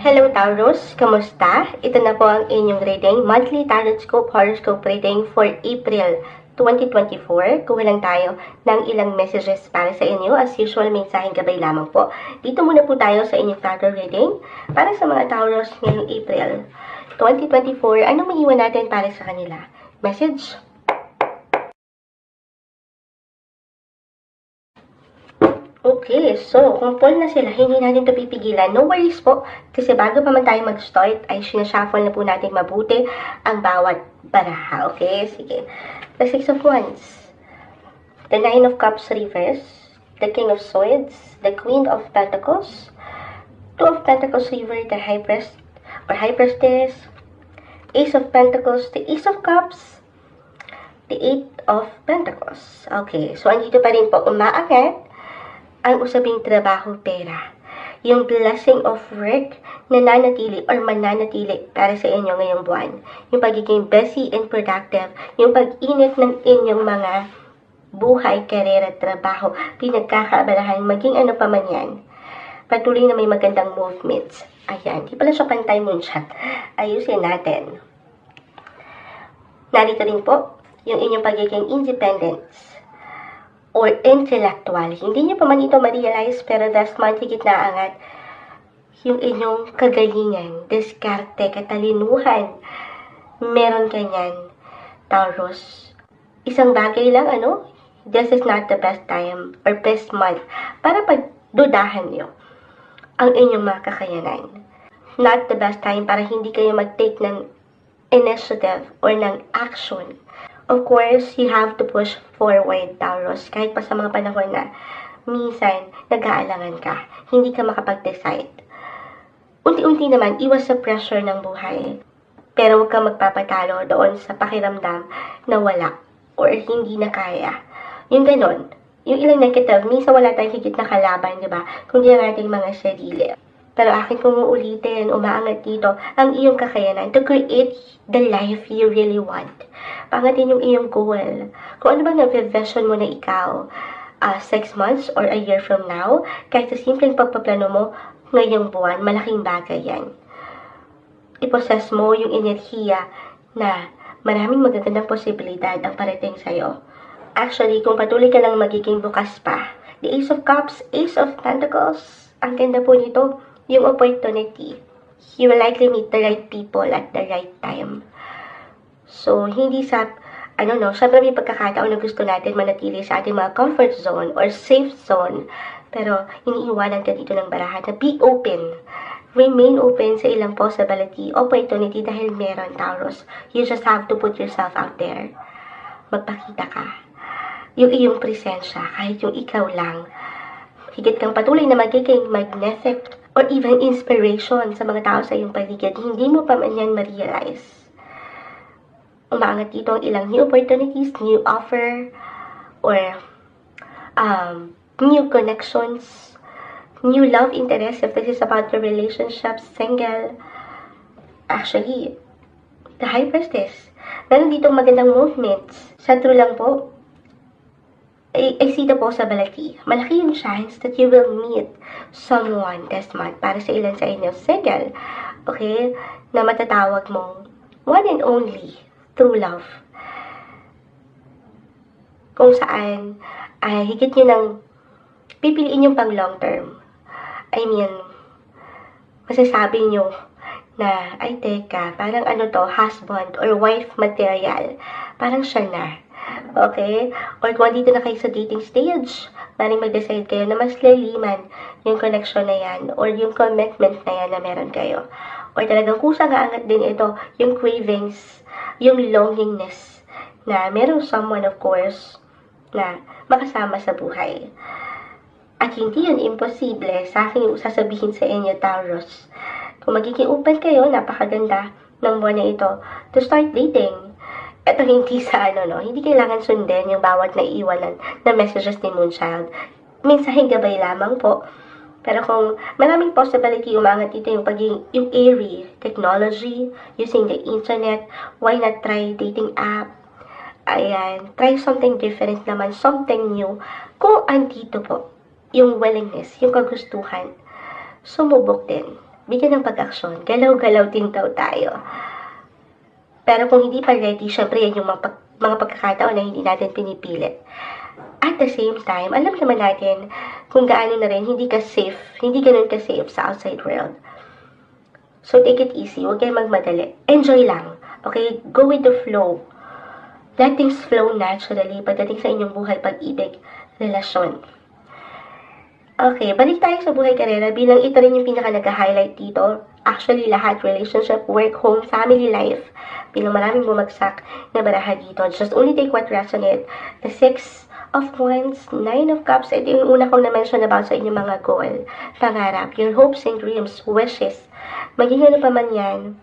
Hello Taurus, kamusta? Ito na po ang inyong reading, monthly tarot scope horoscope reading for April 2024. Kuha lang tayo ng ilang messages para sa inyo. As usual, mensaheng gabay lamang po. Dito muna po tayo sa inyong tarot reading para sa mga Taurus ngayong April 2024. Anong maiwan natin para sa kanila? Message? Okay, so kung full na sila, hindi natin ito pipigilan. No worries po, kasi bago pa man tayo mag-start, ay sinashuffle na po natin mabuti ang bawat baraha. Okay, sige. The Six of Wands, the Nine of Cups reverse, the King of Swords, the Queen of Pentacles, Two of Pentacles reverse, the High Priest or High Priestess, Ace of Pentacles, the Ace of Cups, the Eight of Pentacles. Okay, so andito pa rin po. Umaangat ang usaping trabaho pera. Yung blessing of work na nanatili or mananatili para sa inyo ngayong buwan. Yung pagiging busy and productive. Yung pag-init ng inyong mga buhay, karera, trabaho, pinagkakaabalahan, maging ano pa man yan. Patuloy na may magandang movements. Ayan, di pala siya pantay moonshot. Ayusin natin. Narito rin po yung inyong pagiging independence or intellectual. Hindi niyo pa man ito ma-realize pero das month higit na angat yung inyong kagalingan, diskarte, katalinuhan. Meron ka niyan, Taurus. Isang bagay lang, ano? This is not the best time or best month para pagdudahan niyo ang inyong mga kakayanan. Not the best time para hindi kayo mag-take ng initiative or ng action Of course, you have to push forward, Taurus. Kahit pa sa mga panahon na minsan nag-aalangan ka, hindi ka makapag-decide. Unti-unti naman, iwas sa pressure ng buhay. Pero huwag kang magpapatalo doon sa pakiramdam na wala or hindi na kaya. Yung ganon, yung ilang negative, minsan wala tayong higit na kalaban, di ba? Kundi ang ating mga sarili. Pero akin kong uulitin, umaangat dito, ang iyong kakayanan to create the life you really want. Pangatin yung iyong goal. Kung ano bang na-vision mo na ikaw, uh, six months or a year from now, kahit sa simpleng pagpaplano mo ngayong buwan, malaking bagay yan. Iprocess mo yung enerhiya na maraming magagandang posibilidad ang parating sa'yo. Actually, kung patuloy ka lang magiging bukas pa, the Ace of Cups, Ace of Pentacles, ang ganda po nito yung opportunity, you will likely meet the right people at the right time. So, hindi sa, ano no, syempre may pagkakataon na gusto natin manatili sa ating mga comfort zone or safe zone. Pero, iniiwanan ka dito ng barahan na be open. Remain open sa ilang possibility, opportunity dahil meron, Taurus. You just have to put yourself out there. Magpakita ka. Yung iyong presensya, kahit yung ikaw lang, higit kang patuloy na magiging magnetic or even inspiration sa mga tao sa iyong paligid, hindi mo pa man yan ma-realize. Umaangat dito ang ilang new opportunities, new offer, or um, new connections, new love interest if this is about your relationship, single. Actually, the high priestess. Meron dito magandang movements. Sa true lang po, I, I see the possibility. Malaki yung chance that you will meet someone this month para sa ilan sa inyo single. Okay? Na matatawag mong one and only true love. Kung saan ay higit nyo nang pipiliin yung pang long term. I mean, masasabi nyo na, ay teka, parang ano to, husband or wife material. Parang siya na Okay? Or kung dito na kayo sa dating stage, maring mag-decide kayo na mas laliman yung connection na yan or yung commitment na yan na meron kayo. Or talagang kusang aangat din ito, yung cravings, yung longingness na meron someone of course na makasama sa buhay. At hindi yun imposible sa akin yung sasabihin sa inyo, Taurus. Kung magiging open kayo, napakaganda ng buwan na ito to start dating ito hindi sa ano no, hindi kailangan sundin yung bawat naiiwanan na messages ni Moonchild. Mensaheng gabay lamang po. Pero kung maraming possibility umangat dito yung pagiging yung airy technology, using the internet, why not try dating app? Ayan, try something different naman, something new. Kung andito po, yung willingness, yung kagustuhan, sumubok din. bigyan ng pag-aksyon. Galaw-galaw din daw tayo. Pero kung hindi pa ready, syempre yan yung mga, pag- mga pagkakataon na hindi natin pinipilit. At the same time, alam naman natin kung gaano na rin hindi ka safe, hindi ganun ka safe sa outside world. So take it easy, huwag kayong magmadali. Enjoy lang. Okay? Go with the flow. Let things flow naturally pagdating sa inyong buhay, pag-ibig, relasyon. Okay, balik tayo sa buhay karera bilang ito rin yung pinaka nag-highlight dito. Actually, lahat, relationship, work, home, family life, bilang maraming bumagsak na baraha dito. Just only take what resonate. The Six of Wands, Nine of Cups, ito yung una kong na-mention about sa inyong mga goal, pangarap, your hopes and dreams, wishes. Maging ano pa man yan,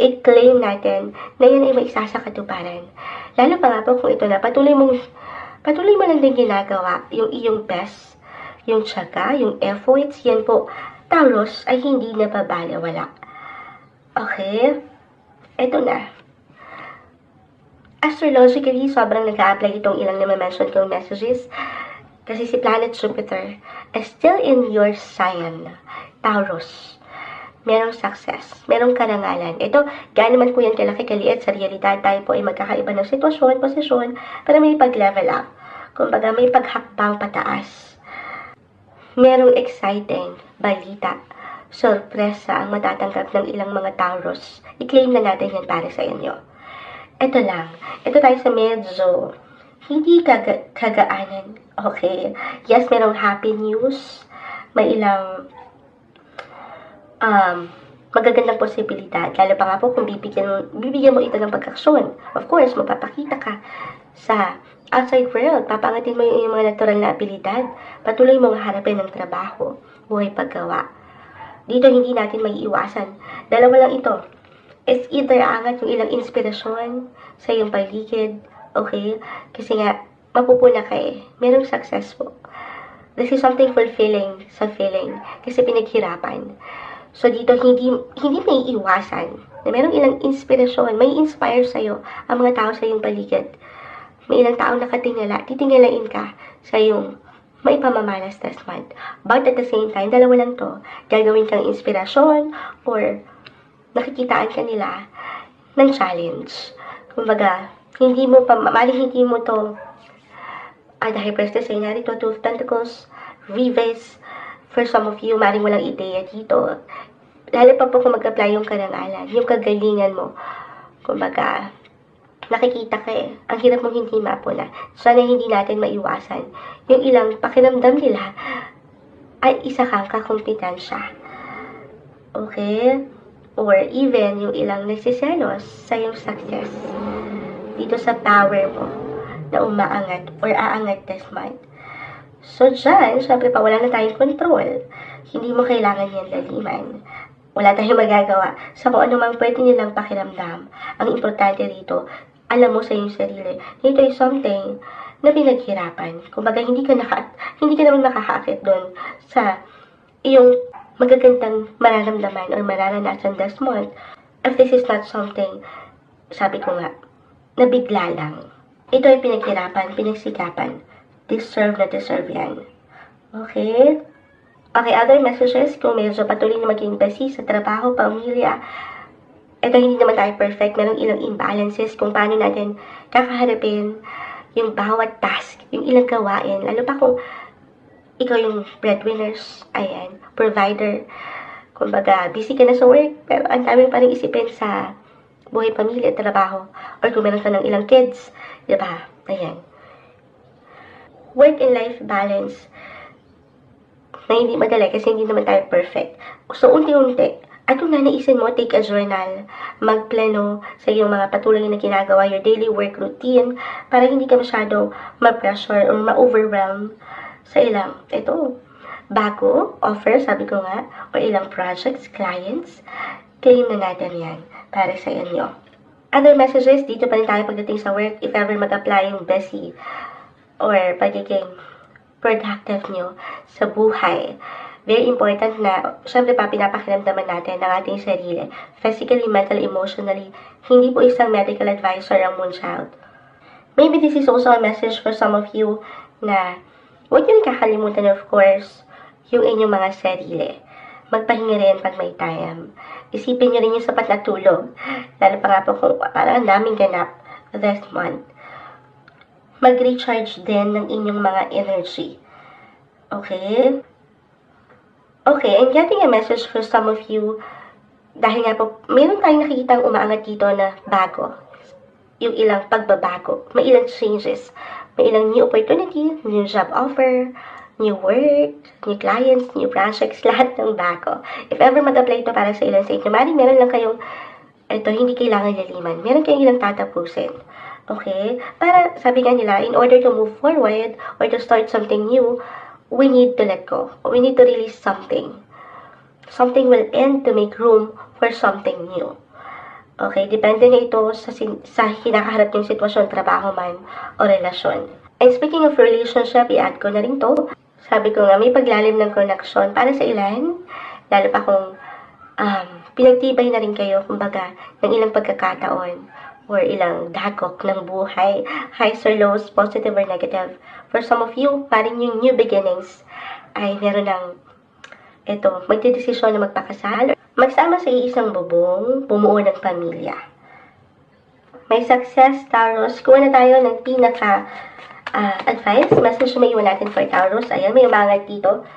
i-claim natin na yan ay may isa sa katuparan. Lalo pa nga po kung ito na, patuloy mong, patuloy mo lang din ginagawa yung iyong best, yung tsaga, yung efforts, yan po, Taurus ay hindi na wala. Okay? Ito na. Astrologically, sobrang nag-a-apply itong ilang na mention kong messages. Kasi si planet Jupiter is still in your sign, Taurus. Merong success, merong karangalan. Ito, gaano man po yan kalaki kaliit sa realidad, tayo po ay magkakaiba ng sitwasyon, posisyon, para may pag-level up. Kumbaga, may paghakbang pataas. Merong exciting balita, sorpresa ang matatanggap ng ilang mga Taurus. I-claim na natin yan para sa inyo. Ito lang. Ito tayo sa medyo hindi kaga kagaanan. Okay. Yes, merong happy news. May ilang um, magagandang posibilidad. Lalo pa nga po kung bibigyan, bibigyan mo ito ng pagkaksyon. Of course, mapapakita ka sa outside world. Papangatin mo yung, yung mga natural na abilidad. Patuloy mong harapin ng trabaho, buhay paggawa. Dito hindi natin may iwasan. Dalawa lang ito is either angat yung ilang inspirasyon sa iyong paligid, okay? Kasi nga, mapupuna ka eh. Merong success po. This is something fulfilling sa feeling kasi pinaghirapan. So dito, hindi, hindi may iwasan na merong ilang inspirasyon, may inspire sa'yo ang mga tao sa iyong paligid. May ilang tao nakatingala, titingalain ka sa iyong may pamamalas this month. But at the same time, dalawa lang to. Gagawin kang inspirasyon or nakikitaan ka nila ng challenge. Kumbaga, hindi mo pa, maling hindi mo to, ah, dahil Priestess ay narito, Two of Pentacles, Reverse, for some of you, maring walang ideya dito. Lalo pa po kung mag-apply yung karangalan, yung kagalingan mo. Kumbaga, nakikita ka eh. Ang hirap mong hindi mapuna. Sana hindi natin maiwasan. Yung ilang pakiramdam nila ay isa kang kakumpetensya. Okay? or even yung ilang nagsiselos sa iyong success dito sa power mo na umaangat or aangat this month. So, dyan, syempre pa, wala na tayong control. Hindi mo kailangan yan laliman. Wala tayong magagawa sa kung ano mang pwede nilang pakiramdam. Ang importante dito, alam mo sa iyong sarili, dito is something na pinaghirapan. Kumbaga, hindi ka, naka, hindi ka naman makakaakit doon sa iyong magagandang mararamdaman or mararanasan this month if this is not something, sabi ko nga, nabigla lang. Ito ay pinaghirapan, pinagsikapan. Deserve na deserve yan. Okay? Okay, other messages, kung medyo patuloy na maging busy sa trabaho, pamilya, ito hindi naman tayo perfect. Merong ilang imbalances kung paano natin kakaharapin yung bawat task, yung ilang gawain. Lalo pa kung ikaw yung breadwinners, ayan, provider. Kumbaga, busy ka na sa work, pero ang dami pa rin isipin sa buhay pamilya trabaho. Or kung meron ka ng ilang kids, di ba? Ayan. Work and life balance na hindi madali kasi hindi naman tayo perfect. So, unti-unti, at kung nanaisin mo, take a journal, magplano sa iyong mga patuloy na ginagawa, your daily work routine, para hindi ka masyado ma-pressure or ma-overwhelm sa ilang, ito, bago, offer, sabi ko nga, o ilang projects, clients, claim na natin yan para sa inyo. Other messages, dito pa rin tayo pagdating sa work, if ever mag-apply yung busy or pagiging productive nyo sa buhay. Very important na, syempre pa, pinapakiramdaman natin ng ating sarili. Physically, mentally, emotionally. Hindi po isang medical advisor ang Moonchild. Maybe this is also a message for some of you na Huwag niyo kakalimutan, of course, yung inyong mga sarili. magpahinga rin pag may time. Isipin nyo rin yung sapat na tulog. Lalo pa nga po kung parang ang daming ganap this month. Mag-recharge din ng inyong mga energy. Okay? Okay, I'm getting a message for some of you. Dahil nga po, meron tayong nakikitang umaangat dito na bago. Yung ilang pagbabago. May ilang changes. May ilang new opportunity, new job offer, new work, new clients, new projects, lahat ng bago. If ever mag-apply ito para sa ilan sa inyo, maaaring meron lang kayong, ito, hindi kailangan laliman. Meron kayong ilang tatapusin. Okay? Para, sabi nga nila, in order to move forward or to start something new, we need to let go. We need to release something. Something will end to make room for something new. Okay, depende na ito sa, sa kinakaharap yung sitwasyon, trabaho man o relasyon. And speaking of relationship, i-add ko na rin to. Sabi ko nga, may paglalim ng connection para sa ilan, lalo pa kung um, pinagtibay na rin kayo, kumbaga, ng ilang pagkakataon or ilang dagok ng buhay, highs or lows, positive or negative. For some of you, parang yung new beginnings ay meron ng ito, magdedesisyon na magpakasal, magsama sa iisang bubong, bumuo ng pamilya. May success, Taurus. Kuha na tayo ng pinaka ah, advice, message na iwan natin for Taurus. Ayan, may umangat dito.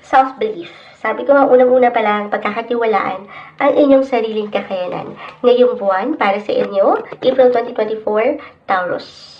Self-belief. Sabi ko nga, unang-una pa lang, pagkakatiwalaan ang inyong sariling kakayanan. Ngayong buwan, para sa inyo, April 2024, Taurus.